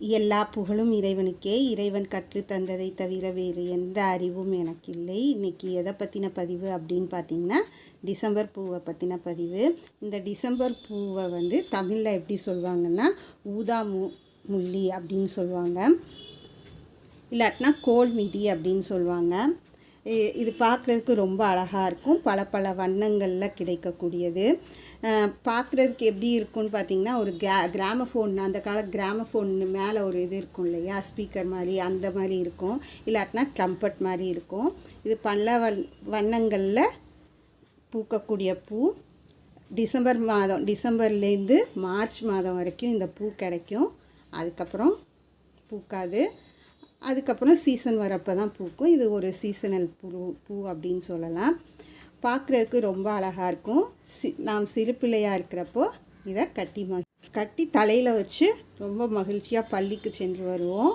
எல்லா புகழும் இறைவனுக்கே. இறைவன் கற்றுத் தந்ததை தவிர வேறு எந்த அறிவும் எனக்கு இல்லை இன்றைக்கி எதை பற்றின பதிவு அப்படின்னு பார்த்தீங்கன்னா டிசம்பர் பூவை பற்றின பதிவு. இந்த டிசம்பர் பூவை வந்து தமிழில் எப்படி சொல்லுவாங்கன்னா ஊதா மு முள்ளி அப்படின்னு சொல்லுவாங்க இல்லாட்டினா கோல் மிதி அப்படின்னு சொல்லுவாங்க இது பார்க்குறதுக்கு ரொம்ப அழகாக இருக்கும். பல பல வண்ணங்களில் கிடைக்கக்கூடியது. பார்க்குறதுக்கு எப்படி இருக்கும்னு பார்த்தீங்கன்னா ஒரு கிரா கிராமஃபோன் அந்த கால கிராமஃபோன் மேலே ஒரு இது இருக்கும் இல்லையா? ஸ்பீக்கர் மாதிரி அந்த மாதிரி இருக்கும். இல்லாட்டினா ட்ரம்பட் மாதிரி இருக்கும். இது பல வண் வண்ணங்களில் பூக்கக்கூடிய பூ. டிசம்பர் மாதம் டிசம்பர்லேருந்து மார்ச் மாதம் வரைக்கும் இந்த பூ கிடைக்கும். அதுக்கப்புறம் பூக்காது. அதுக்கப்புறம் சீசன் வரப்போ தான் பூக்கும். இது ஒரு சீசனல் பூ பூ அப்படின்னு சொல்லலாம். பார்க்குறதுக்கு ரொம்ப அழகாக இருக்கும். சி நாம் சிறு பிள்ளையாக இருக்கிறப்போ இதை கட்டி ம கட்டி தலையில் வச்சு ரொம்ப மகிழ்ச்சியாக பள்ளிக்கு சென்று வருவோம்.